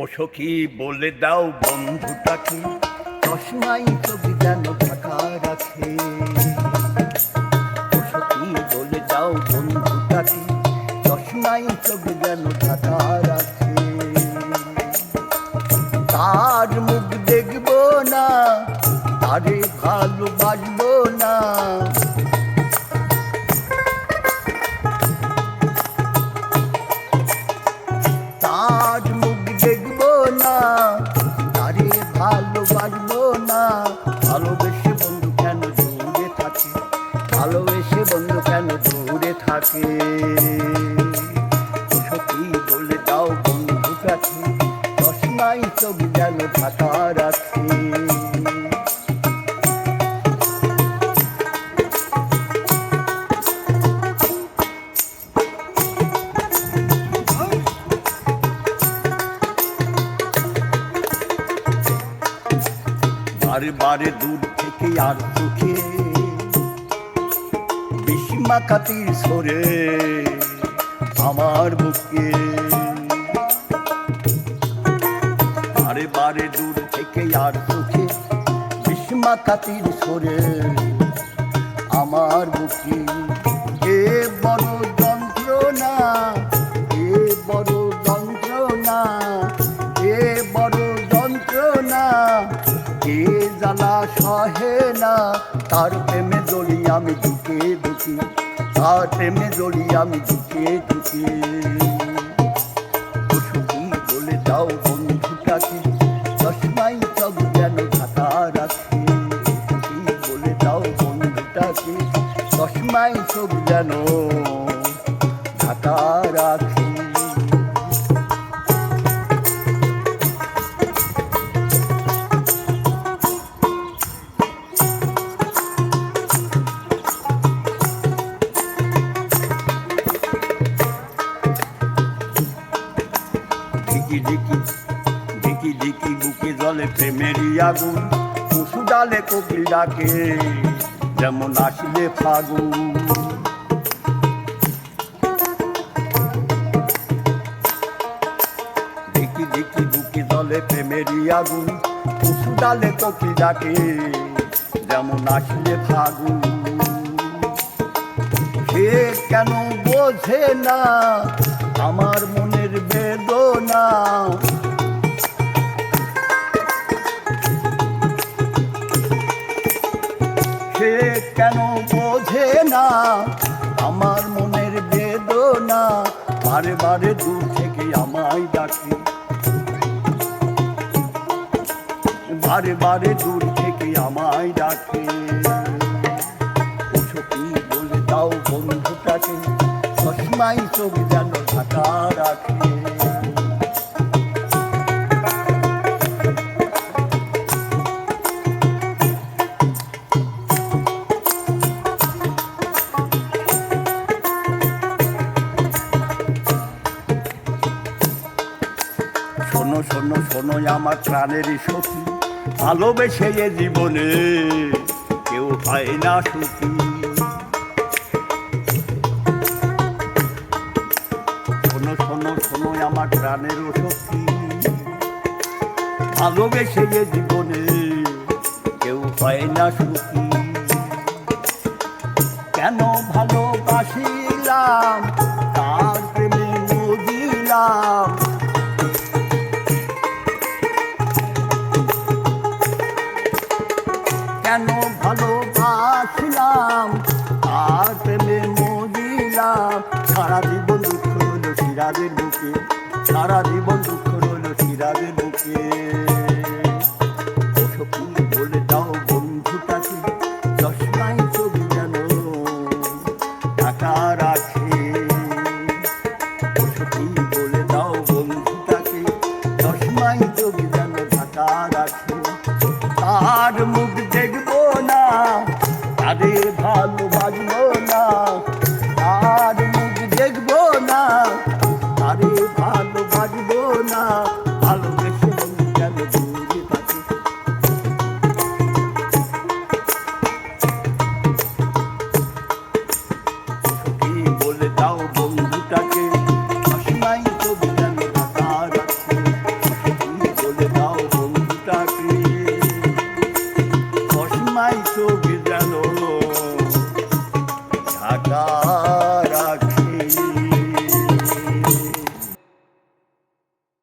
ও সখী বলে দাও বন্ধুটাকে? চশমাই ছবি যেন ঢাকা রাখে ও সখী বলে যাও বন্ধুটাকে? চশমাই ছবি যেন ঢাকা রাখে তার মুখ দেখব না, তারে ভালোবাসবো না। বলে দাও বন্ধু কাছে চোখ যেন ঢাকা রাখে। বারে বারে দূর থেকে আর চোখে খাতির সরে আমার বুকে। বারে বারে দূর থেকে আর চোখে বিস্মা খাতির সরে আমার বুকে। এ বড় যন্ত্রণা, এ বড় যন্ত্রণা, এ বড় যন্ত্রণা এ জ্বালা সহে না তার আমি ঢুকে ঢুকি তার প্রেমে জড়ি আমি ঢুকে ঢুকি বলে দাও জলে প্রেমেরই আগুন, পশু ডালে কোকিল ডাকে, যেমন আসলে ফাগুন। ঢিকি ঢিকি বুকে জলে প্রেমেরই আগুন, পশু ডালে কোকিল ডাকে, যেমন আসলে ফাগুন। সে কেন বোঝে না আমার মনের বেদনা কেন বোঝে না? আমার মনের বেদনা বারে বারে দূর থেকে আমায় ডাকে। বারে বারে দূর থেকে আমায় ডাকে। বলে দাও বন্ধুটাকে? চশমাই চোখ শোনো শোনো আমার প্রাণেরই সখী ভালোবেসে এ জীবনে কেউ হয় না সুখী। শোনো শোনো শোনো আমার প্রাণেরও সখী ভালোবেসে এ জীবনে কেউ হয় না সুখী। কেন ভালোবাসিলাম আমাকে তুমি বলে দাও বন্ধুটাকে চশমায় ছবি যেন। টাকার আছে তুমি বলে দাও বন্ধুটাকে চশমায় ছবি যেন ঢাকার আছে তার মুখ দেখব না, তাদের ভালোবাসবো না। আমায় চোখ জানো।